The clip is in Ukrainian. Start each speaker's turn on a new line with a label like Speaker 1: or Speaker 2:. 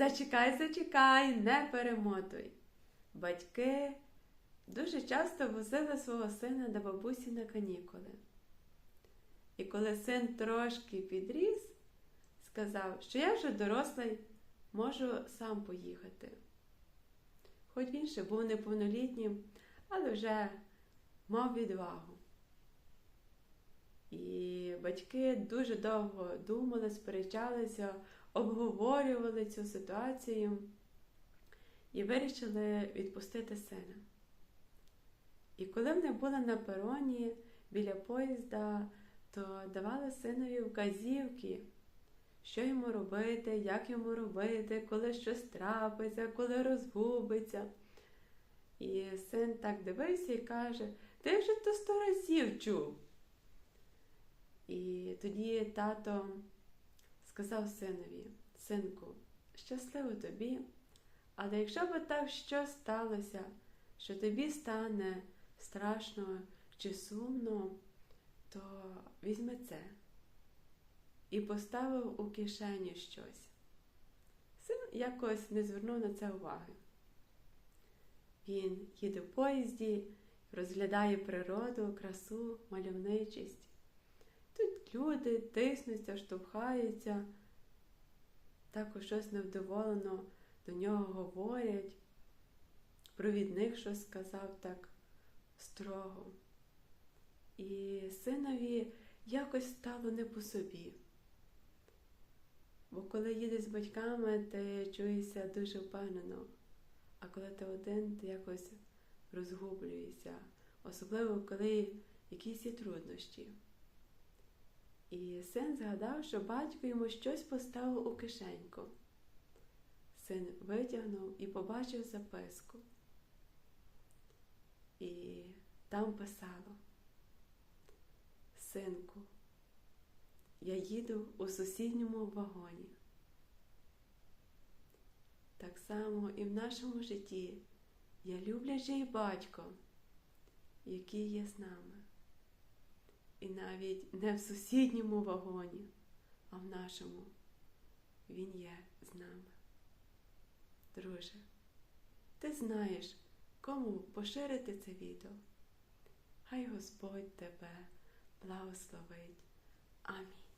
Speaker 1: Зачекай, зачекай, не перемотуй. Батьки дуже часто возили свого сина до бабусі на канікули. І коли син трошки підріс, сказав, що я вже дорослий, можу сам поїхати. Хоч він ще був неповнолітнім, але вже мав відвагу. І батьки дуже довго думали, сперечалися, обговорювали цю ситуацію і вирішили відпустити сина. І коли вони були на пероні біля поїзда, то давали синові вказівки, що йому робити, як йому робити, коли щось трапиться, коли розгубиться. І син так дивився і каже: Ти вже то сто разів чув. І тоді тато сказав синові, синку, щасливо тобі, але якщо би так щось сталося, що тобі стане страшно чи сумно, то візьми це і поставив у кишеню щось. Син якось не звернув на це уваги. Він їде в поїзді, розглядає природу, красу, мальовничість. Люди тиснуться, штовхаються, також щось невдоволено до нього говорять. Провідник щось сказав так строго. І синові якось стало не по собі. Бо коли їдеш з батьками, ти чуєшся дуже впевнено, а коли ти один, ти якось розгублюєшся, особливо коли якісь є труднощі. І син згадав, що батько йому щось поставив у кишеньку. Син витягнув і побачив записку. І там писало: Синку, я їду у сусідньому вагоні. Так само і в нашому житті є люблячий батько, який є з нами. І навіть не в сусідньому вагоні, а в нашому він є з нами. Друже, ти знаєш, кому поширити це відео. Хай Господь тебе благословить. Амінь.